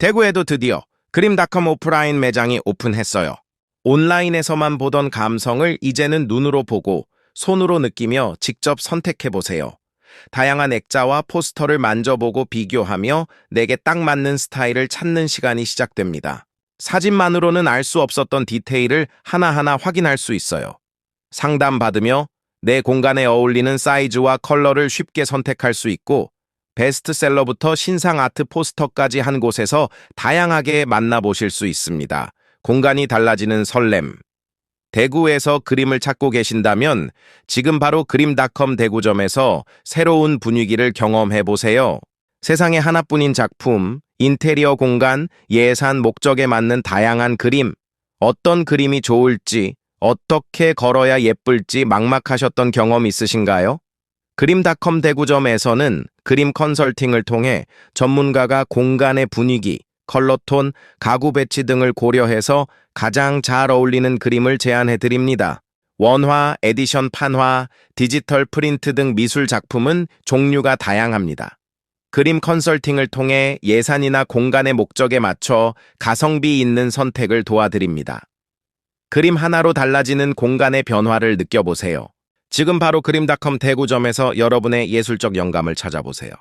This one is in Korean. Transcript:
대구에도 드디어 그림닷컴 오프라인 매장이 오픈했어요. 온라인에서만 보던 감성을 이제는 눈으로 보고 손으로 느끼며 직접 선택해보세요. 다양한 액자와 포스터를 만져보고 비교하며 내게 딱 맞는 스타일을 찾는 시간이 시작됩니다. 사진만으로는 알 수 없었던 디테일을 하나하나 확인할 수 있어요. 상담받으며 내 공간에 어울리는 사이즈와 컬러를 쉽게 선택할 수 있고 베스트셀러부터 신상 아트 포스터까지 한 곳에서 다양하게 만나보실 수 있습니다. 공간이 달라지는 설렘. 대구에서 그림을 찾고 계신다면 지금 바로 그림닷컴 대구점에서 새로운 분위기를 경험해 보세요. 세상에 하나뿐인 작품, 인테리어 공간, 예산 목적에 맞는 다양한 그림, 어떤 그림이 좋을지, 어떻게 걸어야 예쁠지 막막하셨던 경험 있으신가요? 그림닷컴 대구점에서는 그림 컨설팅을 통해 전문가가 공간의 분위기, 컬러톤, 가구 배치 등을 고려해서 가장 잘 어울리는 그림을 제안해 드립니다. 원화, 에디션 판화, 디지털 프린트 등 미술 작품은 종류가 다양합니다. 그림 컨설팅을 통해 예산이나 공간의 목적에 맞춰 가성비 있는 선택을 도와드립니다. 그림 하나로 달라지는 공간의 변화를 느껴보세요. 지금 바로 그림닷컴 대구점에서 여러분의 예술적 영감을 찾아보세요.